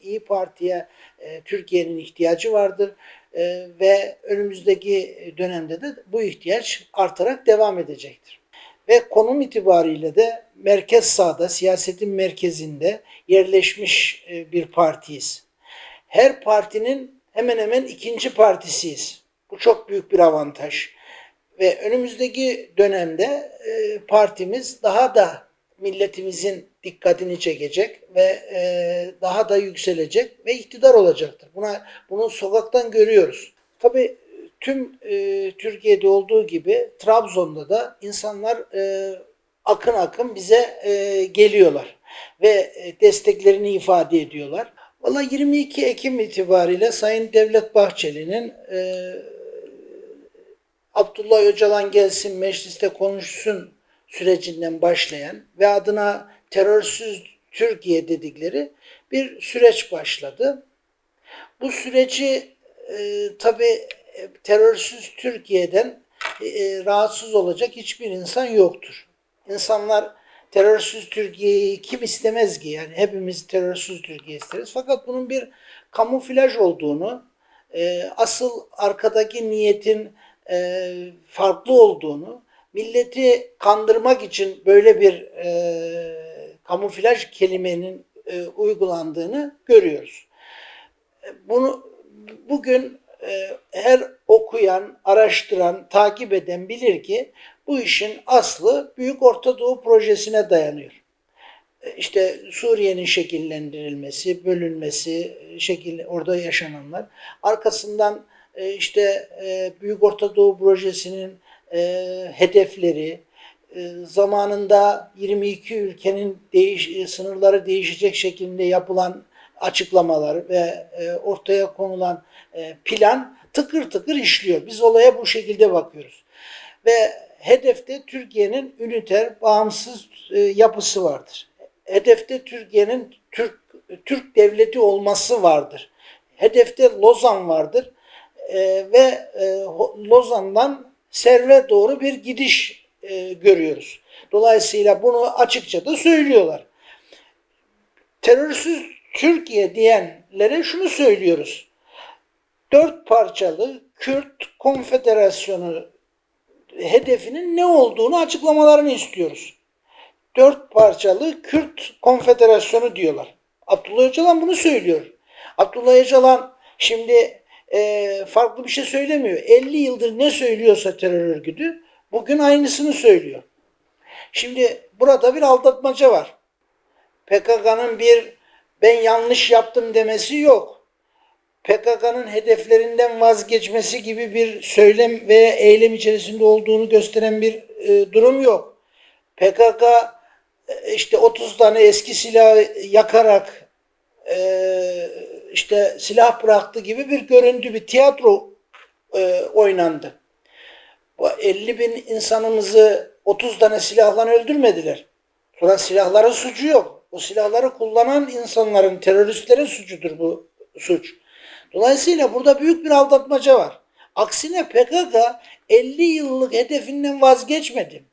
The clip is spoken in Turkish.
İyi Parti'ye e, Türkiye'nin ihtiyacı vardır E, ve önümüzdeki dönemde de bu ihtiyaç artarak devam edecektir. Ve konum itibariyle de merkez sağda, siyasetin merkezinde yerleşmiş e, bir partiyiz. Her partinin hemen hemen ikinci partisiyiz. Bu çok büyük bir avantaj. Ve önümüzdeki dönemde e, partimiz daha da milletimizin dikkatini çekecek ve e, daha da yükselecek ve iktidar olacaktır. Buna bunu sokaktan görüyoruz. Tabii tüm e, Türkiye'de olduğu gibi Trabzon'da da insanlar e, akın akın bize e, geliyorlar ve e, desteklerini ifade ediyorlar. Valla 22 Ekim itibariyle Sayın Devlet Bahçeli'nin e, Abdullah Öcalan gelsin mecliste konuşsun sürecinden başlayan ve adına terörsüz Türkiye dedikleri bir süreç başladı. Bu süreci e, tabi terörsüz Türkiye'den e, rahatsız olacak hiçbir insan yoktur. İnsanlar terörsüz Türkiye'yi kim istemez ki? Yani hepimiz terörsüz Türkiye isteriz. Fakat bunun bir kamuflaj olduğunu, e, asıl arkadaki niyetin e, farklı olduğunu, milleti kandırmak için böyle bir e, kamuflaj kelimenin e, uygulandığını görüyoruz. E, Bunu bugün e, her okuyan, araştıran, takip eden bilir ki bu işin aslı Büyük Orta Doğu Projesi'ne dayanıyor. E, İşte Suriye'nin şekillendirilmesi, bölünmesi, şekil orada yaşananlar. Arkasından e, işte e, Büyük Orta Doğu Projesi'nin e, hedefleri, e, zamanında 22 ülkenin değiş, e, sınırları değişecek şeklinde yapılan açıklamalar ve e, ortaya konulan e, plan tıkır tıkır işliyor. Biz olaya bu şekilde bakıyoruz. Ve hedefte Türkiye'nin üniter, bağımsız e, yapısı vardır. Hedefte Türkiye'nin Türk Türk devleti olması vardır. Hedefte Lozan vardır E, ve e, Lozan'dan Serve doğru bir gidiş e, görüyoruz. Dolayısıyla bunu açıkça da söylüyorlar. Terörsüz Türkiye diyenlere şunu söylüyoruz. Dört parçalı Kürt Konfederasyonu hedefinin ne olduğunu açıklamalarını istiyoruz. Dört parçalı Kürt Konfederasyonu diyorlar. Abdullah Öcalan bunu söylüyor. Abdullah Öcalan şimdi e, farklı bir şey söylemiyor. 50 yıldır ne söylüyorsa terör örgütü bugün aynısını söylüyor. Şimdi burada bir aldatmaca var. PKK'nın bir ben yanlış yaptım demesi yok. PKK'nın hedeflerinden vazgeçmesi gibi bir söylem veya eylem içerisinde olduğunu gösteren bir e, durum yok. PKK e, işte 30 tane eski silah yakarak e, işte silah bıraktı gibi bir görüntü, bir tiyatro e, oynandı. Bu 50 bin insanımızı 30 tane silahla öldürmediler. Sonra silahların suçu yok. O silahları kullanan insanların, teröristlerin suçudur bu suç. Dolayısıyla burada büyük bir aldatmaca var. Aksine PKK 50 yıllık hedefinden vazgeçmedi.